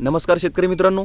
नमस्कार शेतकरी मित्रांनो.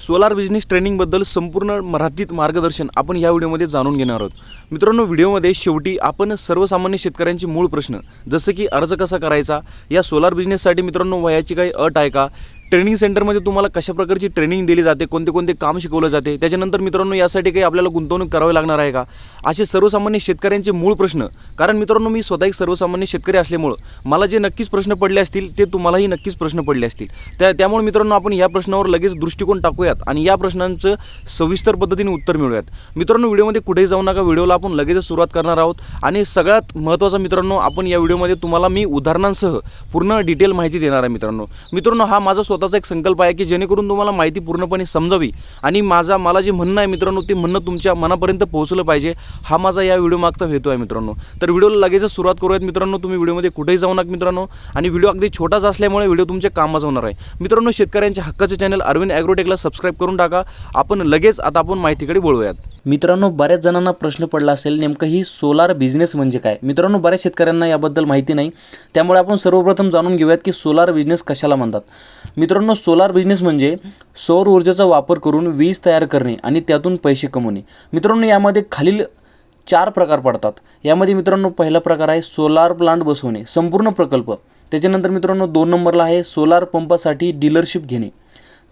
सोलार बिझनेस ट्रेनिंगबद्दल संपूर्ण मराठीत मार्गदर्शन आपण या व्हिडिओमध्ये जाणून घेणार आहोत. मित्रांनो व्हिडिओमध्ये शेवटी आपण सर्वसामान्य शेतकऱ्यांचे मूळ प्रश्न जसं की अर्ज कसा करायचा या सोलार बिझनेससाठी मित्रांनो वयाची काही अट आहे का ट्रेनिंग सेंटरमध्ये तुम्हाला कशा प्रकारची ट्रेनिंग दिली जाते कोणते कोणते काम शिकवलं जाते त्याच्यानंतर मित्रांनो यासाठी काही आपल्याला गुंतवणूक करावी लागणार आहे का? असे सर्वसामान्य शेतकऱ्यांचे मूळ प्रश्न. कारण मित्रांनो मी स्वतः एक सर्वसामान्य शेतकरी असल्यामुळं मला जे नक्कीच प्रश्न पडले असतील ते तुम्हालाही नक्कीच प्रश्न पडले असतील. त्या त्यामुळे मित्रांनो आपण या प्रश्नावर लगेच दृष्टिकोन टाकूयात आणि या प्रश्नांचं सविस्तर पद्धतीने उत्तर मिळूयात. मित्रांनो व्हिडिओमध्ये कुठेही जाऊ नका व्हिडिओला आपण लगेच सुरुवात करणार आहोत. आणि सगळ्यात महत्त्वाचा मित्रांनो आपण या व्हिडिओमध्ये तुम्हाला मी उदाहरणांसह पूर्ण डिटेल माहिती देणार आहे मित्रांनो. मित्रांनो हा माझा स्वतःचा एक संकल्प आहे की जेणेकरून तुम्हाला माहिती पूर्णपणे समजावी. आणि माझा मला जे म्हणणं आहे मित्रांनो ते म्हणणं तुमच्या मनापर्यंत पोहोचलं पाहिजे. हा माझा या व्हिडिओ मागचा हेतू आहे मित्रांनो. तर व्हिडिओला लगेचच सुरुवात करूयात मित्रांनो. तुम्ही व्हिडिओमध्ये कुठेही जाऊ नका मित्रांनो. आणि व्हिडिओ अगदी छोटाच असल्यामुळे व्हिडिओ तुमच्या कामाचा होणार आहे. मित्रांनो शेतकऱ्यांच्या हक्काचे चॅनल अरविंद ॲग्रोटेकला सबस्क्राईब करून टाका. आपण लगेच आता आपण माहितीकडे बोलूयात मित्रांनो बऱ्याच जणांना प्रश्न पडला असेल नेमकं ही सोलार बिझनेस म्हणजे काय? मित्रांनो बऱ्याच शेतकऱ्यांना याबद्दल माहिती नाही. त्यामुळे आपण सर्वप्रथम जाणून घेऊयात की सोलार बिझनेस कशाला म्हणतात. मित्रांनो सोलार बिझनेस म्हणजे सौर ऊर्जेचा वापर करून वीज तयार करणे आणि त्यातून पैसे कमवणे. मित्रांनो यामध्ये खालील चार प्रकार पडतात. यामध्ये मित्रांनो पहिला प्रकार आहे सोलार प्लांट बसवणे संपूर्ण प्रकल्प. त्याच्यानंतर मित्रांनो दोन नंबरला आहे सोलार पंपासाठी डीलरशिप घेणे.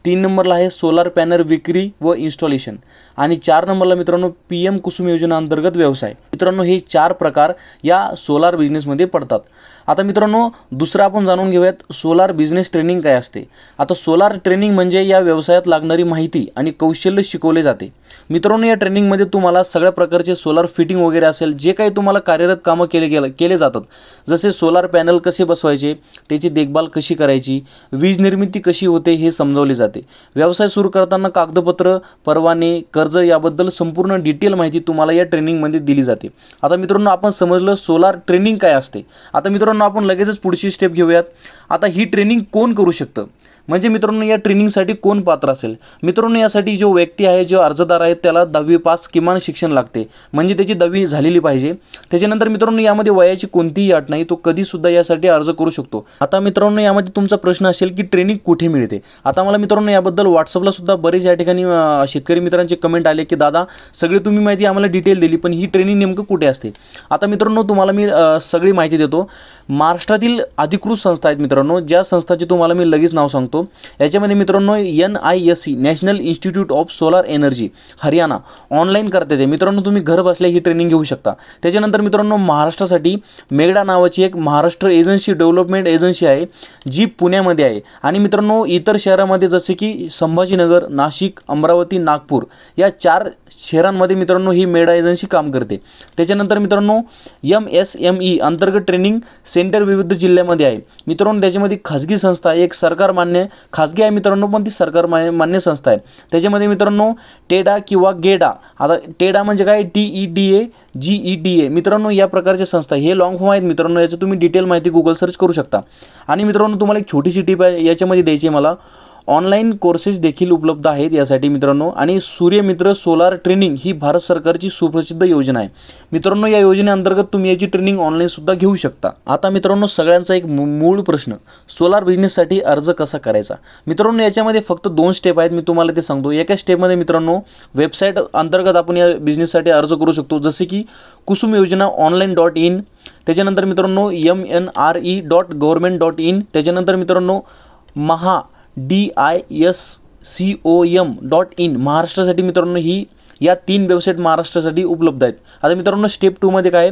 तीन नंबरला आहे सोलार पॅनल विक्री व इन्स्टॉलेशन आणि चार नंबरला मित्रांनो पी एम कुसुम योजना अंतर्गत व्यवसाय. मित्रांनो हे चार प्रकार या सोलार बिझनेसमध्ये पडतात. आता मित्रांनो दुसरं आपण जाणून घेऊयात सोलार बिझनेस ट्रेनिंग काय असते? आता सोलार ट्रेनिंग म्हणजे या व्यवसायात लागणारी माहिती आणि कौशल्य शिकवले जाते. मित्रांनो या ट्रेनिंगमध्ये तुम्हाला सगळ्या प्रकारचे सोलार फिटिंग वगैरे असेल जे काही तुम्हाला कार्यरत कामं केले गेलं केले जातात. जसे सोलार पॅनल कसे बसवायचे त्याची देखभाल कशी करायची वीज निर्मिती कशी होते हे समजावले जाते. व्यवसाय सुरू करताना कागदपत्र परवाने कर्ज याबद्दल संपूर्ण डिटेल माहिती तुम्हाला या ट्रेनिंगमध्ये दिली जाते. आता मित्रांनो आपण समजलं सोलार ट्रेनिंग काय असते? आता मित्रांनो आपण लगेचच पुढची स्टेप घेऊयात. आता ही ट्रेनिंग कोण करू शकतं? म्हणजे मित्रांनो या ट्रेनिंगसाठी कोण पात्र असेल? मित्रांनो यासाठी जो व्यक्ती आहे जो अर्जदार आहे त्याला दहावी पास किमान शिक्षण लागते. म्हणजे त्याची दहावी झालेली पाहिजे. त्याच्यानंतर मित्रांनो यामध्ये वयाची कोणतीही अट नाही तो कधीसुद्धा यासाठी अर्ज करू शकतो. आता मित्रांनो यामध्ये तुमचा प्रश्न असेल की ट्रेनिंग कुठे मिळते? आता मला मित्रांनो याबद्दल व्हॉट्सअपला सुद्धा बरेच या ठिकाणी शेतकरी मित्रांचे कमेंट आले की दादा सगळी तुम्ही माहिती आम्हाला डिटेल दिली पण ही ट्रेनिंग नेमकं कुठे असते? आता मित्रांनो तुम्हाला मी सगळी माहिती देतो. महाराष्ट्रातील अधिकृत संस्था आहेत मित्रांनो ज्या संस्थाचे तुम्हाला मी लगेच नाव सांगतो. याच्यामध्ये मित्रांनो N I S C national institute of solar energy Haryana. Online करते ते. मित्रांनो तुम्ही घर बसल्या ही ट्रेनिंग घेऊ शकता. त्याच्यानंतर मित्रांनो महाराष्ट्रासाठी मेगडा नावाची एक महाराष्ट्र एजन्सी डेव्हलपमेंट एजन्सी आहे जी पुण्यामध्ये आहे. आणि मित्रांनो इतर शहरामध्ये जसे की संभाजीनगर नाशिक अमरावती नागपूर या चार शहरांमध्ये मित्रांनो ही मेडा एजन्सी काम करते. त्याच्यानंतर मित्रांनो एम एस एम ई अंतर्गत ट्रेनिंग सेंटर विविध जिल्ह्यामध्ये आहे. मित्रांनो त्याच्यामध्ये खाजगी संस्था एक सरकार मान्य खाजगी आहे मित्रांनो पण ती सरकार मान्य मान्य संस्था आहे. त्याच्यामध्ये मित्रांनो टेडा किंवा गेडा आता टेडा म्हणजे काय? T E D A G E D A मित्रांनो या प्रकारच्या संस्था हे लॉंग फॉर्म आहेत मित्रांनो याचं तुम्ही डिटेल माहिती गुगल सर्च करू शकता. आणि मित्रांनो तुम्हाला एक छोटीशी टीप आहे याच्यामध्ये द्यायची आहे मला. ऑनलाईन कोर्सेस देखील उपलब्ध आहेत यासाठी मित्रांनो. आणि सूर्यमित्र सोलार ट्रेनिंग ही भारत सरकारची सुप्रसिद्ध योजना आहे. मित्रांनो या योजनेअंतर्गत तुम्ही याची ट्रेनिंग ऑनलाईनसुद्धा घेऊ शकता. आता मित्रांनो सगळ्यांचा एक मू- मूळ प्रश्न सोलार बिझनेससाठी अर्ज कसा करायचा? मित्रांनो याच्यामध्ये फक्त दोन स्टेप आहेत मी तुम्हाला ते सांगतो. एका स्टेपमध्ये मित्रांनो वेबसाईट अंतर्गत आपण या बिझनेससाठी अर्ज करू शकतो. जसे की कुसुम योजना ऑनलाईन डॉट इन त्याच्यानंतर मित्रांनो M N R E dot government dot in त्याच्यानंतर मित्रांनो Maha D I S C O M dot in महाराष्ट्रासाठी मित्रांनो ही या तीन वेबसाईट महाराष्ट्रासाठी उपलब्ध आहेत. आता मित्रांनो स्टेप टूमध्ये काय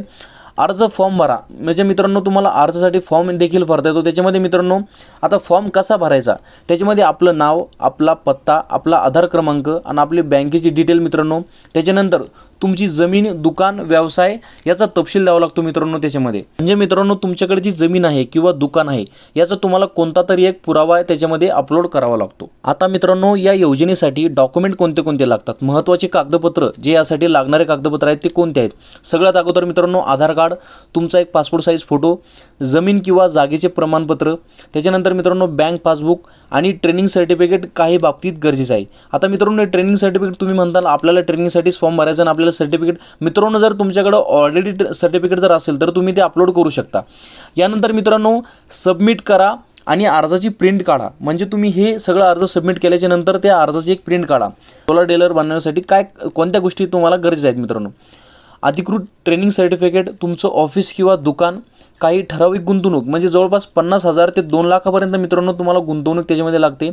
अर्ज फॉर्म भरा. म्हणजे मित्रांनो तुम्हाला अर्जासाठी फॉर्म देखील भरता येतो. त्याच्यामध्ये मित्रांनो आता फॉर्म कसा भरायचा? त्याच्यामध्ये आपलं नाव आपला पत्ता आपला आधार क्रमांक आणि आपली बँकेची डिटेल मित्रांनो. त्याच्यानंतर तुमची जमीन दुकान व्यवसाय याचा तपशील द्यावा लागतो मित्रांनो त्याच्यामध्ये. म्हणजे मित्रांनो तुमच्याकडे जी जमीन आहे किंवा दुकान आहे याचा तुम्हाला कोणता तरी एक पुरावा आहे त्याच्यामध्ये अपलोड करावा लागतो. आता मित्रांनो या योजनेसाठी डॉक्युमेंट कोणते कोणते लागतात? महत्त्वाचे कागदपत्र जे यासाठी लागणारे कागदपत्र आहेत ते कोणते आहेत? सगळ्यात अगोदर मित्रांनो आधार कार्ड तुमचा एक पासपोर्ट साईज फोटो जमीन किंवा जागेचे प्रमाणपत्र त्याच्यानंतर मित्रांनो बँक पासबुक आणि ट्रेनिंग सर्टिफिकेट काही बाबतीत गरजेचं आहे. आता मित्रांनो ट्रेनिंग सर्टिफिकेट तुम्ही म्हणताल आपल्याला ट्रेनिंगसाठीच फॉर्म भरायचा आणि आपल्याला सर्टिफिकेट मित्रांनो जर तुमच्याकडं ऑलरेडी सर्टिफिकेट जर असेल तर तुम्ही ते अपलोड करू शकता. यानंतर मित्रांनो सबमिट करा आणि अर्जाची प्रिंट काढा. म्हणजे तुम्ही हे सगळं अर्ज सबमिट केल्याच्यानंतर त्या अर्जाची एक प्रिंट काढा. सोलर डेलर बनवण्यासाठी काय कोणत्या गोष्टी तुम्हाला गरजेच्या आहेत मित्रांनो? अधिकृत ट्रेनिंग सर्टिफिकेट तुमचं ऑफिस किंवा दुकान काही ठराविक गुंतवणूक म्हणजे जवळपास पन्नास हजार ते दोन लाखापर्यंत मित्रांनो तुम्हाला गुंतवणूक त्याच्यामध्ये लागते.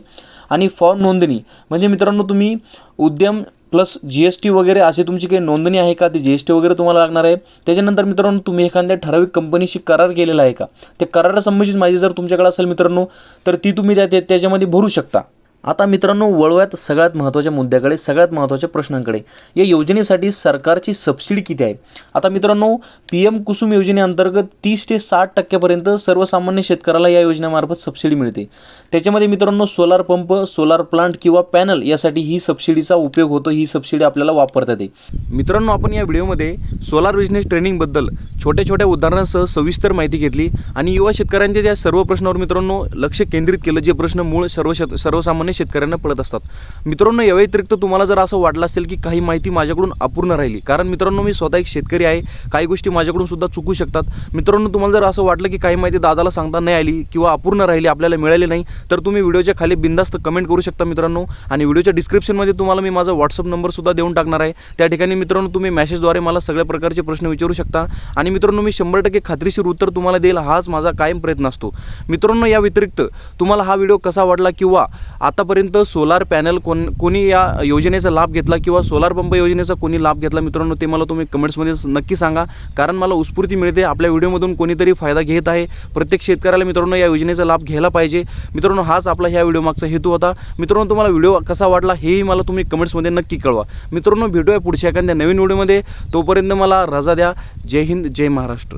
आणि फॉर्म नोंदणी म्हणजे मित्रांनो तुम्ही उद्यम प्लस जी एस टी वगैरे असे तुमची काही नोंदणी आहे का? ती जी एस टी वगैरे तुम्हाला लागणार आहे. त्याच्यानंतर मित्रांनो तुम्ही एखाद्या ठराविक कंपनीशी करार केलेला आहे का? त्या करारासंबंधित माहिती जर तुमच्याकडे असेल मित्रांनो तर ती तुम्ही त्या त्या- त्याच्यामध्ये भरू शकता. आता मित्रांनो वळूयात सगळ्यात महत्त्वाच्या मुद्द्याकडे सगळ्यात महत्त्वाच्या प्रश्नांकडे. या योजनेसाठी सरकारची सबसिडी किती आहे? आता मित्रांनो पी एम कुसुम योजनेअंतर्गत तीस ते साठ टक्क्यापर्यंत सर्वसामान्य शेतकऱ्याला या योजनेमार्फत सबसिडी मिळते. त्याच्यामध्ये मित्रांनो सोलार पंप सोलार प्लांट किंवा पॅनल यासाठी ही सबसिडीचा उपयोग होतो ही सबसिडी आपल्याला वापरता येते. मित्रांनो आपण या व्हिडिओमध्ये सोलार बिझनेस ट्रेनिंगबद्दल छोट्या छोट्या उदाहरणांसह सविस्तर माहिती घेतली आणि युवा शेतकऱ्यांच्या त्या सर्व प्रश्नावर मित्रांनो लक्ष केंद्रित केलं जे प्रश्न मूळ सर्व शेत सर्वसामान्य शेतकऱ्यांना पडत असतात. मित्रांनो या व्यतिरिक्त तुम्हाला जर असं वाटलं असेल की काही माहिती माझ्याकडून अपूर्ण राहिली कारण मित्रांनो मी स्वतः एक शेतकरी आहे काही गोष्टी माझ्याकडून सुद्धा चुकू शकतात. मित्रांनो तुम्हाला जर असं वाटलं की काही माहिती दादाला सांगता नाही आली किंवा अपूर्ण राहिली आपल्याला मिळाली नाही तर तुम्ही व्हिडिओच्या खाली बिंदास्त कमेंट करू शकता मित्रांनो. आणि व्हिडिओच्या डिस्क्रिप्शनमध्ये तुम्हाला मी माझा व्हॉट्सअप नंबरसुद्धा देऊन टाकणार आहे. त्या ठिकाणी मित्रांनो तुम्ही मेसेजद्वारे मला सगळ्या प्रकारचे प्रश्न विचारू शकता. आणि मित्रांनो मी शंभर टक्के खात्रीशीर उत्तर तुम्हाला देईल हाच माझा कायम प्रयत्न असतो. मित्रांनो या व्यतिरिक्त तुम्हाला हा व्हिडिओ कसा वाटला किंवा आता आतापर्यंत सोलार पॅनल कोण कोणी या योजनेचा लाभ घेतला किंवा सोलार पंप योजनेचा कोणी लाभ घेतला? मित्रांनो ते मला तुम्ही कमेंट्समध्ये नक्की सांगा. कारण मला उत्स्फूर्ती मिळते आपल्या व्हिडिओमधून कोणीतरी फायदा घेत आहे. प्रत्येक शेतकऱ्याला मित्रांनो या योजनेचा लाभ घ्यायला पाहिजे. मित्रांनो हाच आपला ह्या व्हिडिओ मागचा हेतू होता. मित्रांनो तुम्हाला व्हिडिओ कसा वाटला हेही मला तुम्ही कमेंट्समध्ये नक्की कळवा. मित्रांनो भेटूया पुढच्या एखाद्या नवीन व्हिडिओमध्ये तोपर्यंत मला रजा द्या. जय हिंद जय महाराष्ट्र.